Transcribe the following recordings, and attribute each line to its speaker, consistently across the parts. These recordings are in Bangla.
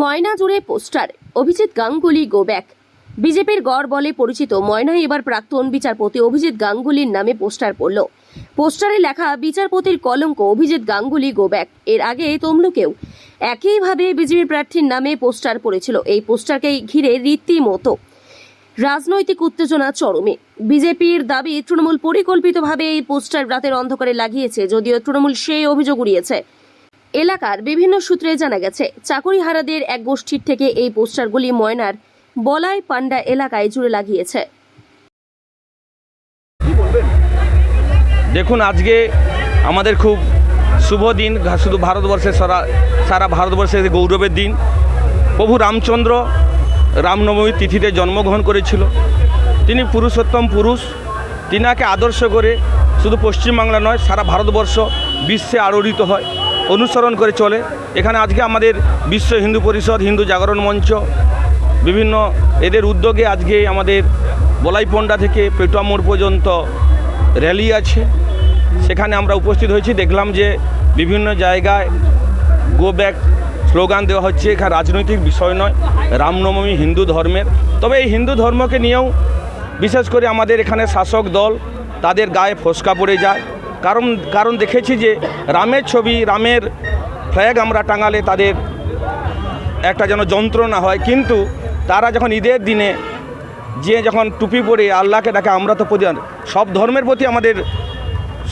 Speaker 1: ময়না জুড়ে poster, Abhijit Ganguly go back বিজেপির গড় বলে পরিচিত ময়নায় এবার প্রাক্তন বিচারপতি অভিজিৎ গাঙ্গুলির নামে পোস্টার পড়ল। পোস্টারে লেখা, বিচারপতির কলঙ্ক, অভিজিৎ গাঙ্গুলি গো ব্যাক এর আগে তমলুকেও একইভাবে বিজেপি প্রার্থীর নামে পোস্টার পড়েছিল। এই পোস্টারকে ঘিরে রীতিমতো রাজনৈতিক উত্তেজনা চরমে। বিজেপির দাবি, তৃণমূল পরিকল্পিতভাবে এই পোস্টার রাতের অন্ধকারে লাগিয়েছে, যদিও তৃণমূল সেই অভিযোগ উড়িয়েছে। এলাকার বিভিন্ন সূত্রে জানা গেছে, চাকরিহারাদের এক গোষ্ঠীর থেকে এই পোস্টারগুলি ময়নার বলাই পান্ডা এলাকায় জুড়ে লাগিয়েছে।
Speaker 2: দেখুন, আজকে আমাদের খুব শুভ দিন শুধু ভারতবর্ষের সারা সারা ভারতবর্ষের গৌরবের দিন। প্রভু রামচন্দ্র রামনবমী তিথিতে জন্মগ্রহণ করেছিল। তিনি পুরুষোত্তম পুরুষ। তিনাকে আদর্শ করে শুধু পশ্চিমবাংলা নয়, সারা ভারতবর্ষ বিশ্বে আলোড়িত হয়। অনুসরণ করে চলে। এখানে আজকে আমাদের বিশ্ব হিন্দু পরিষদ, হিন্দু জাগরণ মঞ্চ, বিভিন্ন এদের উদ্যোগে আজকে আমাদের বলাইপন্ডা থেকে পেটুয়া মোড় পর্যন্ত র্যালি আছে। সেখানে আমরা উপস্থিত হয়েছি। দেখলাম যে বিভিন্ন জায়গায় গো ব্যাক স্লোগান দেওয়া হচ্ছে। এখানে রাজনৈতিক বিষয় নয়, রামনবমী হিন্দু ধর্মের। তবে এই হিন্দু ধর্মকে নিয়েও বিশেষ করে আমাদের এখানে শাসক দল, তাদের গায়ে ফসকা পড়ে যায়। কারণ কারণ দেখেছি যে রামের ছবি, রামের ফ্ল্যাগ আমরা টাঙালে তাদের একটা যেন যন্ত্রণা হয়। কিন্তু তারা যখন ঈদের দিনে যে যখন টুপি পরে আল্লাহকে ডাকে, আমরা তো প্রতি সব ধর্মের প্রতি আমাদের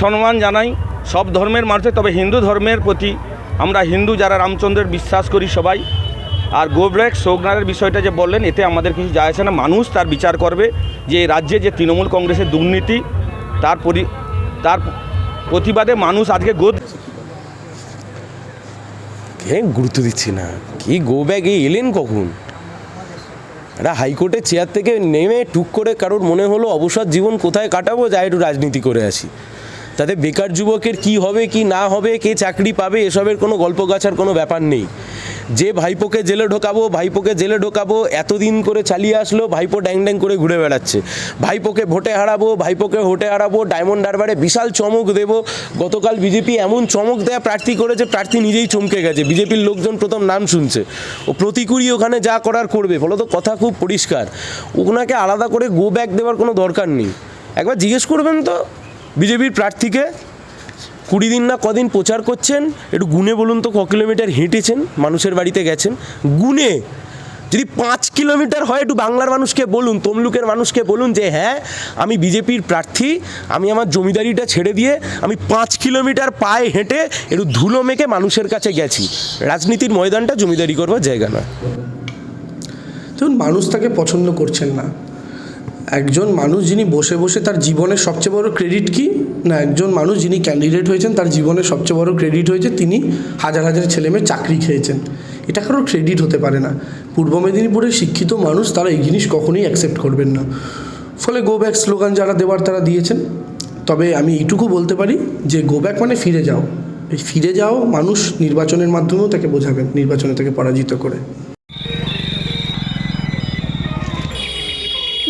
Speaker 2: সম্মান জানাই। সব ধর্মের মানুষের তবে হিন্দু ধর্মের প্রতি আমরা হিন্দু যারা রামচন্দ্রের বিশ্বাস করি সবাই। আর গোব্রেক সোগনারের বিষয়টা যে বললেন, এতে আমাদের কিছু যায় আসে না। মানুষ তার বিচার করবে যে রাজ্যে যে তৃণমূল কংগ্রেসের দুর্নীতি, তার পরি, তার প্রতিবাদে মানুষ আজকে
Speaker 3: গো গুরুত্ব দিচ্ছি না? কি গো ব্যাগ এলেন কখন? একটা হাইকোর্টের চেয়ার থেকে নেমে টুক করে কারোর মনে হলো অবসর জীবন কোথায় কাটাবো, যা একটু রাজনীতি করে আসি। তাতে বেকার যুবকের কি হবে, কি না হবে, কে চাকরি পাবে, এসবের কোনো গল্প গাছার কোনো ব্যাপার নেই। যে ভাইপোকে জেলে ঢোকাবো, ভাইপোকে জেলে ঢোকাবো, এতদিন করে চালিয়ে আসলো, ভাইপো ড্যাং ড্যাং করে ঘুরে বেড়াচ্ছে। ভাইপোকে ভোটে হারাবো, ভাইপোকে ভোটে হারাবো, ডায়মন্ড হারবারে বিশাল চমক দেবো। গতকাল বিজেপি এমন চমক দেয়া প্রার্থী করেছে, প্রার্থী নিজেই চমকে গেছে। বিজেপির লোকজন প্রথম নাম শুনছে। ও প্রতিকুরই ওখানে যা করার করবে ফলত কথা খুব পরিষ্কার। ওনাকে আলাদা করে গো ব্যাক দেওয়ার কোনো দরকার নেই। একবার জিজ্ঞেস করবেন তো বিজেপির প্রার্থীকে। কুড়ি দিন না কদিন প্রচার করছেন, একটু গুনে বলুন তো ক কিলোমিটার হেঁটেছেন, মানুষের বাড়িতে গেছেন, গুনে। যদি পাঁচ কিলোমিটার হয় একটু বাংলার মানুষকে বলুন, তমলুকের মানুষকে বলুন যে হ্যাঁ আমি বিজেপির প্রার্থী, আমি আমার জমিদারিটা ছেড়ে দিয়ে, আমি পাঁচ কিলোমিটার পায়ে হেঁটে একটু ধুলো মেখে মানুষের কাছে গেছি। রাজনীতির ময়দানটা জমিদারি করবার জায়গা নয়।
Speaker 4: দেখুন, মানুষ তাকে পছন্দ করছেন না। একজন মানুষ যিনি বসে বসে তার জীবনের সবচেয়ে বড় ক্রেডিট কি? না, একজন মানুষ যিনি ক্যান্ডিডেট হয়েছেন, তার জীবনের সবচেয়ে বড় ক্রেডিট হয়েছে তিনি হাজার হাজার ছেলেমেয়ে চাকরি খেয়েছেন। এটা কারোর ক্রেডিট হতে পারে না। পূর্ব মেদিনীপুরের শিক্ষিত মানুষ, তারা এই জিনিস কখনোই অ্যাকসেপ্ট করবেন না। ফলে গো ব্যাক স্লোগান যারা দেওয়ার তারা দিয়েছেন। তবে আমি এইটুকু বলতে পারি যে গো ব্যাক মানে ফিরে যাও। ফিরে যাও মানুষ নির্বাচনের মাধ্যমেও তাকে বোঝাবেন, নির্বাচনে তাকে পরাজিত করে।